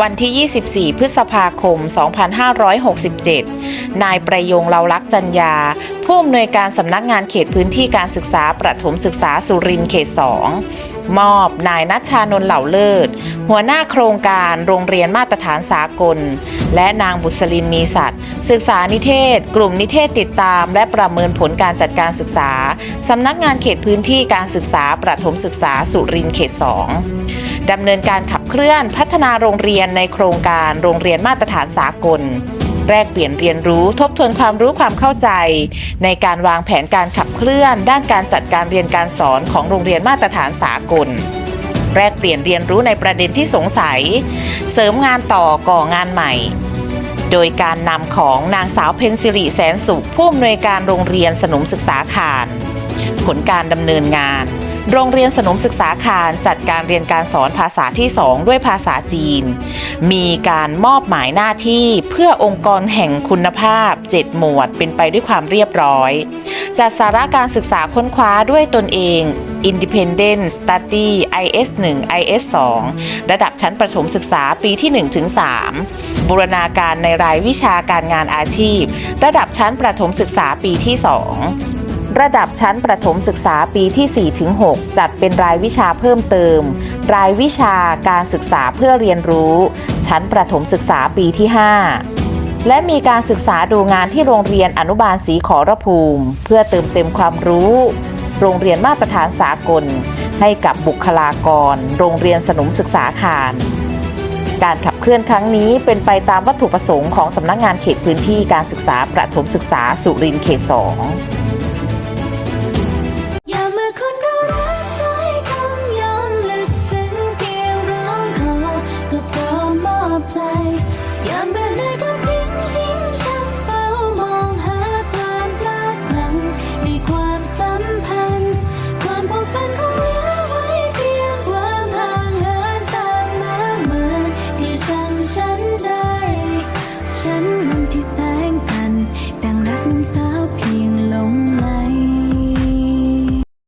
วันที่ 24 พฤษภาคม 2567 นายประยงเลาลักษณ์จัญญาผู้อำนวยการสำนักงานเขตพื้นที่การศึกษาประถมศึกษาสุรินทร์เขต 2 มอบนายนัชชานนเหล่าเลิศ หัวหน้าโครงการโรงเรียนมาตรฐานสากล และนางบุษลินมีสัตว์ ศึกษานิเทศ กลุ่มนิเทศติดตาม และประเมินผลการจัดการศึกษา สำนักงานเขตพื้นที่การศึกษาประถมศึกษาสุรินเขต 2ดำเนินการขับเคลื่อนพัฒนาโรงเรียนในโครงการโรงเรียนมาตรฐานสากล แลกเปลี่ยนเรียนรู้ทบทวนความรู้ความเข้าใจ ในการวางแผนการขับเคลื่อน ด้านการจัดการเรียนการสอนของโรงเรียนมาตรฐานสากลแลกเปลี่ยนเรียนรู้ในประเด็นที่สงสัย เสริมงานต่อก่องานใหม่ โดยการนำของนางสาวเพนซิริแสนสุขผู้อำนวยการโรงเรียนสนมศึกษาคารผลการดำเนินงาน โรงเรียนสนมศึกษาคารจัดการเรียนการสอนภาษาที่ 2 ด้วยภาษาจีน มีการมอบหมายหน้าที่เพื่อองค์กรแห่งคุณภาพ 7 หมวดเป็นไปด้วยความเรียบร้อย จัดสาระการศึกษาค้นคว้าด้วยตนเอง Independent Study IS 1 IS 2 ระดับชั้นประถมศึกษาปีที่1ถึง3บูรณาการในรายวิชาการงานอาชีพ ระดับชั้นประถมศึกษาปีที่ 2 ระดับชั้นประถมศึกษาปีที่4ถึง6จัดเป็นรายวิชาเพิ่มเติม รายวิชาการศึกษาเพื่อเรียนรู้ ชั้นประถมศึกษาปีที่ 5 และมีการศึกษาดูงานที่โรงเรียนอนุบาลศรีขอรภูมิ เพื่อเติมเต็มความรู้ โรงเรียนมาตรฐานสากล ให้กับบุคลากร โรงเรียนสนุมศึกษาคารการขับเคลื่อนครั้งนี้เป็นไปตามวัตถุประสงค์ของสำนักงานเขตพื้นที่การศึกษาประถมศึกษาสุรินทร์เขต 2 งในความสัมพันธ์ ความผูกพันของเหลือไว้เพียงความห่างเหินต่างมากมายที่ช่างฉันได้ ฉันมันที่แสงจันทร์ดังรักน้ำสา